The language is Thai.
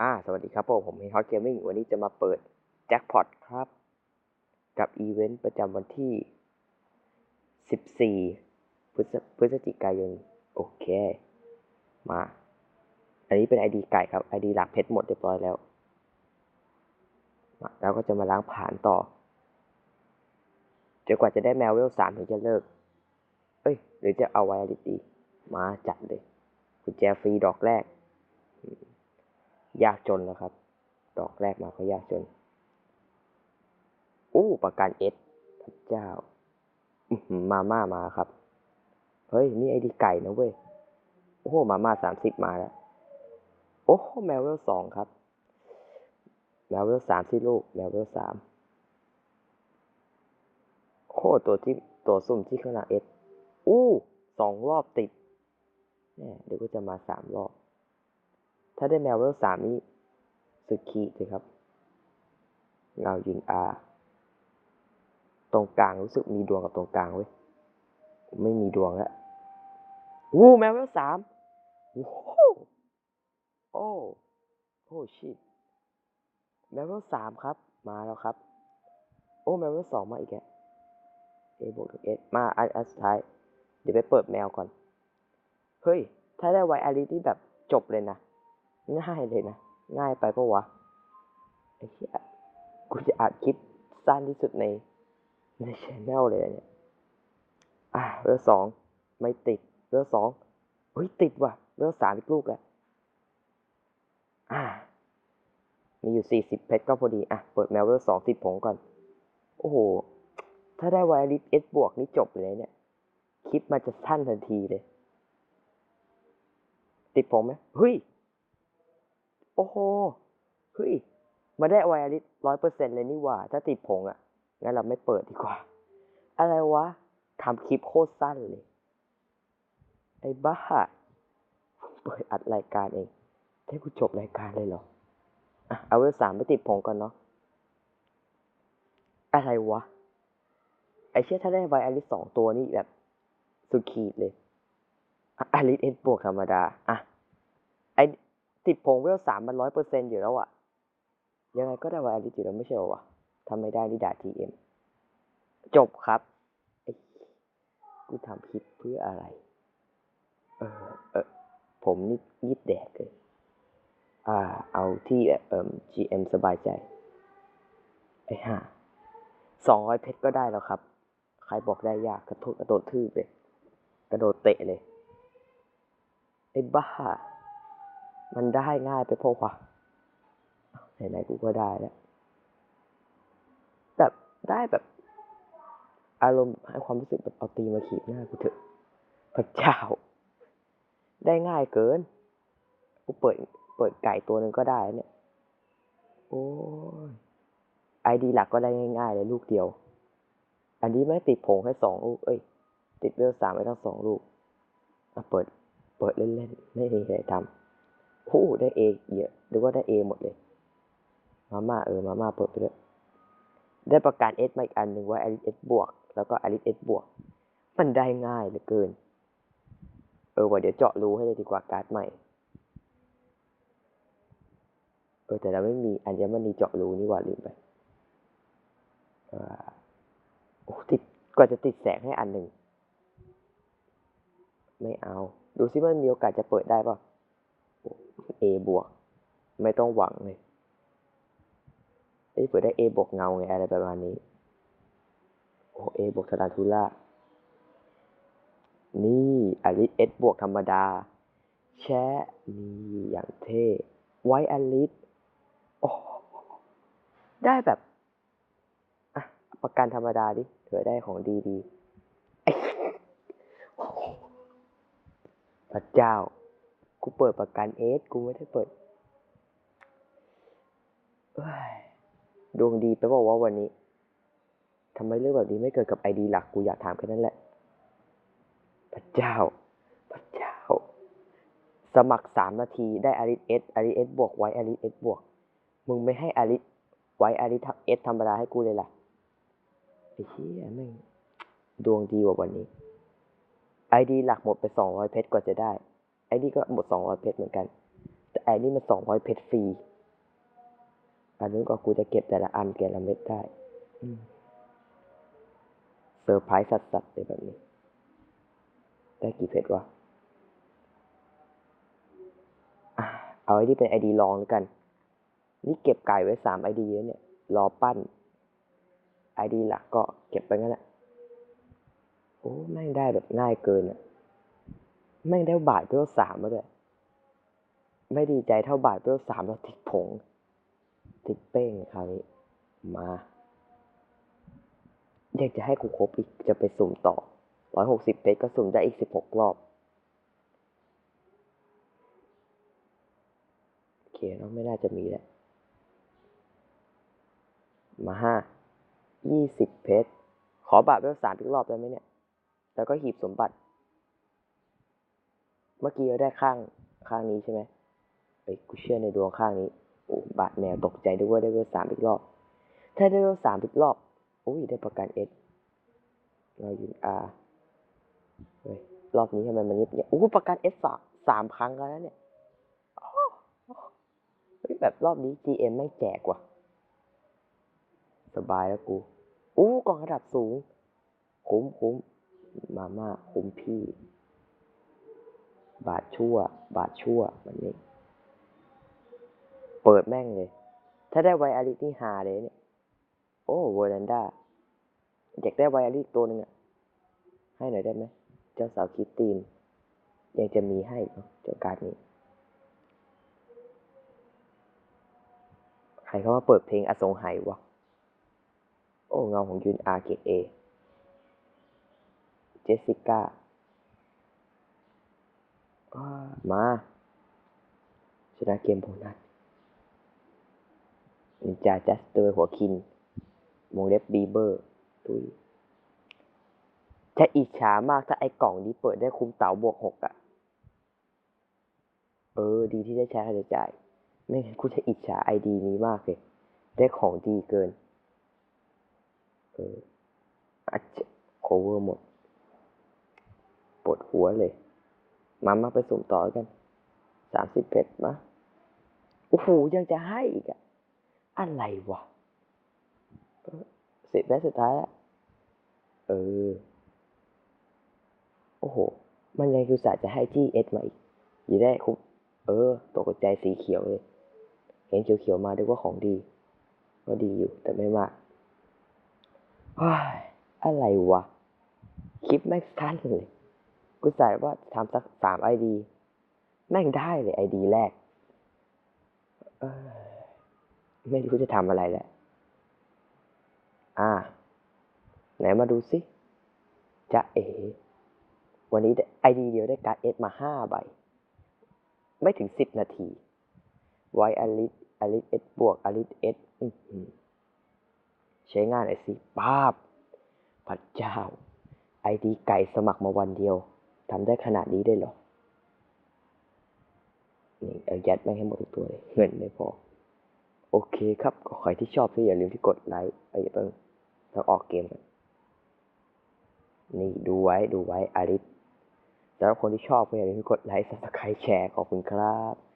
อ่า สวัสดีครับผมผมเฮฮอตเกมมิ่งวันนี้จะมาเปิดแจ็คพอตครับ กับอีเวนต์ประจำวันที่ 14 พฤศพฤศจิกายน โอเค มา อันนี้เป็น ID ไก่ครับ ID หลักเพชรหมดเรียบร้อยแล้วมาแล้วก็จะมาล้างผ่านต่อจนกว่าจะได้แมวเวลสามถึงจะเลิก เอ้ย หรือจะเอาไวอาริตีมาจัดเลยกุญแจฟรีดอกแรก ยากจนแล้วครับ ดอกแรกมาก็ยากจน อู้ประกันเอสพระเจ้า มาม่ามาครับ เฮ้ย นี่ไอดีไก่นะเว้ย โอ้โห มาม่าสามสิบมาแล้ว โอ้โห แมวเวลสองครับ แมวเวลสามที่ลูก แมวเวลสามโอ้ตัวที่ตัวสุ่มที่ขนาดเอสอู้สองรอบติดเนี่ยเดี๋ยวก็จะมาสามรอบ ถ้าได้แมวเวลสามนี้ สุดขีดเลยครับ เงายืนอาตรงกลางรู้สึกมีดวงกับตรงกลางเว้ย ไม่มีดวงแล้ววู้แมวเวลสามโอ้โหโอ้โอ้ชิตแมวเวลสามครับ มาแล้วครับ โอ้แมวเวลสองมาอีกแกเอบวกถึงเอสมาอันอันสุดท้าย เดี๋ยวไปเปิดแมวก่อน เฮ้ย ถ้าได้ไวอาริที่แบบจบเลยนะ ง่ายเลยนะ ง่ายไปปะวะไอ้เหี้ยกูจะอัดคลิปสั้นที่สุดในในชแนลเลยเนี่ย อะเวลสองไม่ติดเวลสองเฮ้ยติดว่ะเวลสามอีกลูกแล้วอ่า มีอยู่สี่สิบเพชรก็พอดี อะ เปิดแมวเวลสองติดผงก่อน โอ้โห ถ้าได้ไวริสเอสบวกนี่จบเลยเนี่ย คลิปมันจะสั้นทันทีเลย ติดผงไหมเฮ้ย อ้โหเฮ้ยมาได้ไวริสร้อยเปอร์เซ็นต์เลยนี่หว่า ถ้าติดผงอะ่ะ งั้นเราไม่เปิดดีกว่า อะไรวะทำคลิปโคตรสั้นเลย ไอ้บ้า เปิดอัดรายการเองให้กูจบรายการเลยเหรอ อะ เอาเวลสามไปติดผงก่อนเนาะ อะไรวะ ไอเชี่ยถ้าได้ไวอาริสสองตัวนี่แบบ สุดขีดเลยอะอาริสเอสบวกธรรมดา อะ ไอ ติดผงเวลสามมันร้อยเปอร์เซ็นต์อยู่แล้วอะยังไงก็ได้ไวอาริสอยู่แล้วไม่ใช่หรอวะทำไม่ได้นี่ด่าทีเอ็มจบครับไอ้กูทำคลิปเพื่ออะไร เออเออผมนี่ยิดแดกเลย อ่า เอาที่เอ่อ GM สบายใจ ไอ้ห่าสองร้อยเพชรก็ได้แล้วครับ ใครบอกได้ยากกระโดดกระโดดทืบเลย กระโดดเตะเลย ไอ้บ้า มันได้ง่ายไปพอวะไหนๆกูก็ได้แล้วแบบได้แบบ อารมณ์ให้ความรู้สึกแบบเอาตีมาขีดหน้ากูเถอะพระเจ้า ได้ง่ายเกิน กูเปิด เปิดไก่ตัวหนึ่งก็ได้เนี่ย โอ้ยไอดีหลักก็ได้ง่ายๆเลยลูกเดียว อันนี้ไม่ติดผงให้สองลูก เอ้ย ติดเวลสามไปทั้งสองลูกอะเปิด เปิดเล่นๆ ไม่มีอะไรทำ โอ้ได้เอเยอะหรือว่าได้เอหมดเลยมาม่าเออมาม่าเปิดไปด้วยได้ประกันเอสมาอีกอันหนึ่งว่าอลิสเอสบวกแล้วก็อลิสเอสบวกมันได้ง่ายเหลือเกิน เออว่าเดี๋ยวเจาะรูให้เลยดีกว่าการ์ดใหม่ เออแต่เราไม่มีอัญมณีเจาะรูนี่ว่าลืมไปเออโอ้ติดกว่าจะติดแสงให้อันหนึ่ง ไม่เอา ดูซิว่ามีโอกาสจะเปิดได้ป่ะ เอบวก ไม่ต้องหวังเลยเอ้ยเปิดได้ A บวกเงาไงอะไรประมาณนี้ โอ้ A บวกทาราทูล่า นี่อลิส S บวกธรรมดา แชะนี่อย่างเท่ ไวอลิสโอ้ได้แบบ อะ ประกันธรรมดาดิเผื่อได้ของดีดีๆพระเจ้า กูเปิดประกันเอสกูไม่ได้เปิดดวงดีไปบอกว่าวันนี้ทำไมเรื่องแบบนี้ไม่เกิดกับไอดีหลักกูอยากถามแค่นั้นแหละ พระเจ้า พระเจ้า สมัครสามนาทีได้อาริสเอสอาริสเอสบวกไว้อาริสเอสบวก มึงไม่ให้อาริสไว้อาริสเอสธรรมดาให้กูเลยล่ะไอ้เหี้ยแม่งดวงดีกว่าวันนี้ไอดีหลักหมดไปสองร้อยเพชรกว่าจะได้ ไอดีก็หมดสองร้อยเพชรเหมือนกัน แต่ไอนี่มันสองร้อยเพชรฟรี อันนู้นก็กูจะเก็บแต่ละอันแต่ละเม็ดได้อืมเซอร์ไพรส์สัสๆเลยแบบนี้ ได้กี่เพชรวะอะเอาไอ้ที่เป็นไอดีลองแล้วกัน นี่เก็บไก่ไว้สามไอดีแล้วเนี่ย รอปั้นไอดีหลักก็เก็บไปงั้นแหละโอ้แม่งได้แบบง่ายเกินอะ แม่งได้บาทเวสามมาด้วยไม่ดีใจเท่าบาทเวสามเราติดผง ติดเป้งคราวนี้มาอยากจะให้กูครบอีกจะไปสุ่มต่อร้อยหกสิบเพชรก็สุ่มได้อีกสิบหกรอบโอเคเนาะไม่น่าจะมีแล้ว มาห้ายี่สิบเพชรขอบาทเวลสามอีกรอบได้ไหมเนี่ย แล้วก็หีบสมบัติ เมื่อกี้เราได้ข้างข้างนี้ใช่ไหมเอ้กูเชื่อในดวงข้างนี้โอ้บาดแมวตกใจด้วยว่าได้เวลสามอีกรอบ ถ้าได้เวลสามอีกรอบโอ้ยได้ประกันเอสเราอยู่อาเฮ้ยรอบนี้ทำไมมันเงียบเงียบโอ้ประกันเอสสามสามครั้งแล้วเนี่ยเฮ้ยแบบรอบนี้ GM ไม่แจกว่ะ สบายแล้วกูโอ้กองระดับสูง คุ้มคุ้มมาม่าคุ้มพี่ บาทชั่ว บาทชั่วมันนี้ เปิดแม่งเลย ถ้าได้ไวอารินี่ฮาเลยเนี่ย โอ้เวอร์นันดาอยากได้ไวอาริตัวหนึ่งอะให้หน่อยได้ไหม เจ้าสาวคิดตีน ยังจะมีให้เจ้าการนี้ ใครเขามาเปิดเพลงอสงไขายวะ โอ้ เงาของยุนอาเกตเอ เจสสิก้า อ่ามาชนะเกมโบนัสนินจาจัสเตอร์หัวคินวงเล็บบีเบอร์ตุยจะอิจฉามากถ้าไอ้กล่องนี้เปิดได้คุ้มเต๋าบวกหกอะ่ะ เออ ดีที่ได้ใช้ค่าใช้จ่าย ไม่งั้นกูจะอิจฉาไอดีนี้มากเลย ได้ของดีเกิน เอออาจจะโคเวอร์หมด ปวดหัวเลย มามาไปสุ่มต่อกันสามสิบเพชรมาโอ้โหยังจะให้อีกอะอะไรวะเออสิบแม้สุดท้ายแล้วเออ โอ้โห มันยังกุศาจะให้ที่เอสมาอีกอย่ได้คุเออ ตกใจสีเขียวเลย เห็นเขียวๆมาด้วยว่าของดี ก็ดีอยู่แต่ไม่มากว้ายอะไรวะ คลิปแม่งสั้นเลย กูใส่ว่าทำสักสามไอดีแม่งได้เลยไอดีแรก ไม่รู้จะทำอะไรแหละอ่า ไหนมาดูสิจะเอ วันนี้ไอดีเดียวได้การ์ดเอสมาห้าใบ ไม่ถึงสิบนาทีไวอลิสอลิสเอสบวกอลิสเอสใช้งานไอสิป้าบพระเจ้าไอดีไก่สมัครมาวันเดียว ทำได้ขนาดนี้ได้หรอนี่เอายัดไม่ให้หมดทุกตัวเลยเงินไม่พอ โอเคครับ ก็ใครที่ชอบก็อย่าลืมที่กดไลค์ไปอย่าเพิ่งแล้วออกเกมกันนี่ดูไว้ดูไว้อาริสสำหรับคนที่ชอบก็อย่าลืมที่กดไลค์ซับสไครต์แชร์ขอบคุณครับ